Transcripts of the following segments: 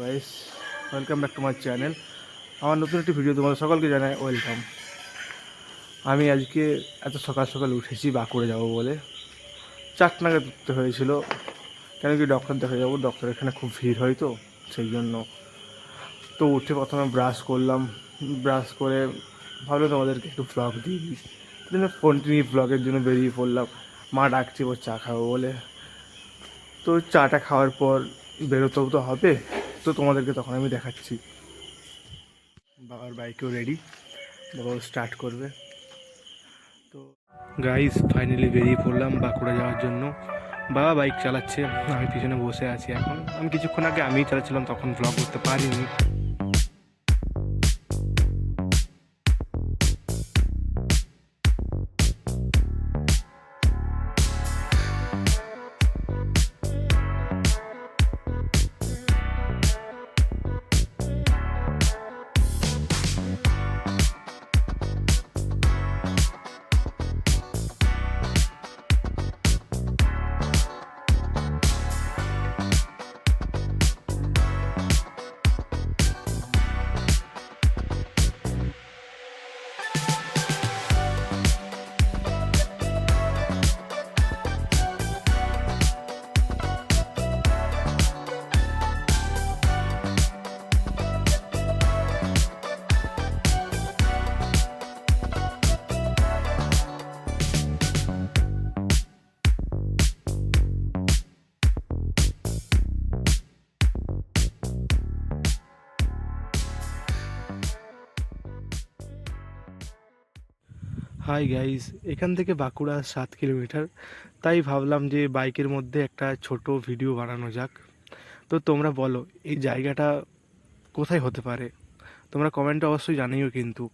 Welcome back to my channel আমার নতুন একটি ভিডিও তোমাদের সকলকে জানাই ওয়েলকাম আমি আজকে এত সকাল সকাল উঠেছি বাঁকুড়ে যাব বলে। চার নাগাদ উঠতে হয়েছিল। কেন কি ডক্টর দেখা যাব? ডক্টর এখানে খুব ভিড় হয় তো, সেই জন্য। তো উঠে প্রথমে ব্রাশ করলাম। ব্রাশ করে ভাবলো তোমাদেরকে একটু ব্লগ দিয়ে দিই। জন্য কন্টিনিউ ব্লগের জন্য বেরিয়ে পড়লাম। মা ডাকছে ওর চা খাব বলে। তো চাটা খাওয়ার পর বেরোতেও তো হবে। তো তোমাদেরকে তখন আমি দেখাচ্ছি। বাবার বাইকেও রেডি বাবাও স্টার্ট করবে। তো গাইস ফাইনালি বেরিয়ে পড়লাম বাঁকুড়া যাওয়ার জন্য। বাবা বাইক চালাচ্ছে, আমি পিছনে বসে আছি এখন। আমি কিছুক্ষণ আগে আমিই চালাচ্ছিলাম, তখন ব্লগ করতে পারিনি। হাই গাইস এখান থেকে বাঁকুড়া সাত কিলোমিটার। তাই ভাবলাম যে বাইকের মধ্যে একটা ছোট ভিডিও বানানো যাক। তো তোমরা বলো, এই জায়গাটা কোথায় হতে পারে? তোমরা কমেন্টে অবশ্যই জানিও কিন্তু।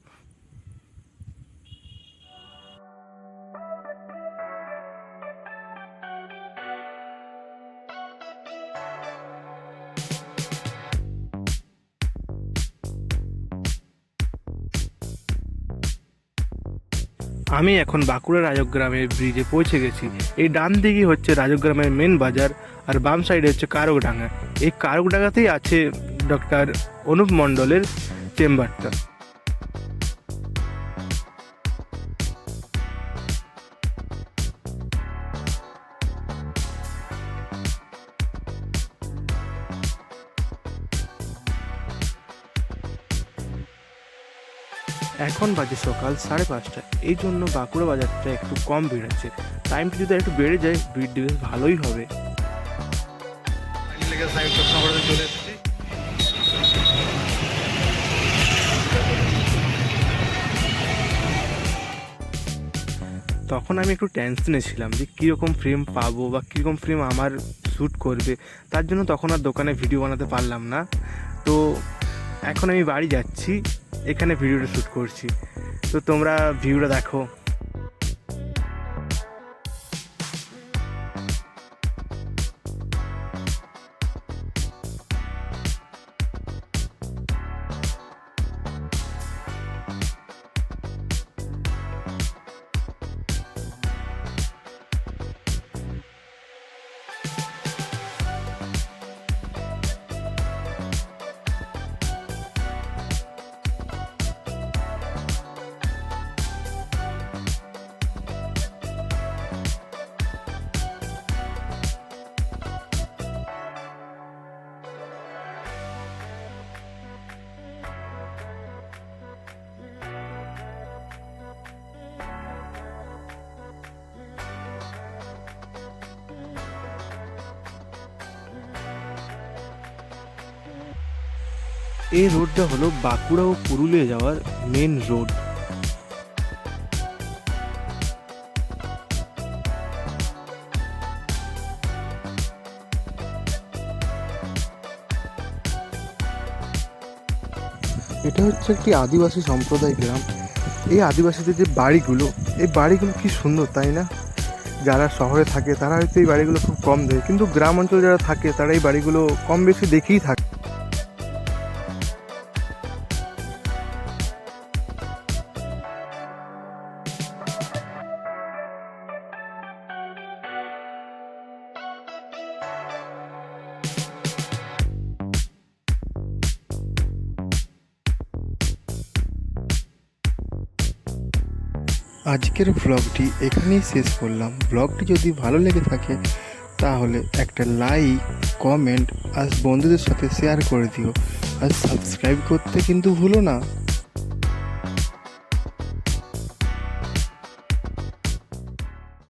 আমি এখন বাঁকুড়া রাজগ্রামের ব্রিজে পৌঁছে গেছি। এই ডান দিকে হচ্ছে রাজগ্রামের মেন বাজার আর বাম সাইডে হচ্ছে কারকডাঙ্গা এই কারকডাঙ্গাতেই আছে ডক্টর অনুপ মণ্ডলের চেম্বারটা এখন বাজে সকাল সাড়ে পাঁচটা এই জন্য বাঁকুড়া বাজারটা একটু কম ভিড় আছে টাইমটা যদি একটু বেড়ে যায়, ভিড় বেশ ভালোই হবে। তখন আমি একটু টেনশনে ছিলাম যে কীরকম ফ্রেম পাবো বা কীরকম ফ্রেম আমার শ্যুট করবে। তার জন্য তখন আর দোকানে ভিডিও বানাতে পারলাম না। তো এখন আমি বাড়ি যাচ্ছি। এখানে ভিডিওটা শ্যুট করছি। তো তোমরা ভিউটা দেখো। এই রোডটা হলো বাঁকুড়া ও পুরুলিয়া যাওয়ার মেন রোড এটা হচ্ছে একটি আদিবাসী সম্প্রদায় গ্রাম। এই আদিবাসীদের যে বাড়িগুলো, এই বাড়িগুলো কি সুন্দর, তাই না? যারা শহরে থাকে, তারা হয়তো এই বাড়িগুলো খুব কম দেয় কিন্তু গ্রাম অঞ্চলে যারা থাকে, তারা এই বাড়িগুলো কম বেশি দেখেই থাকে। আজকের ব্লগটি এখানেই শেষ করলাম। ব্লগটি যদি ভালো লেগে থাকে, তাহলে একটা লাইক কমেন্ট আর বন্ধুদের সাথে শেয়ার করে দিও। আর সাবস্ক্রাইব করতে কিন্তু ভুলো না।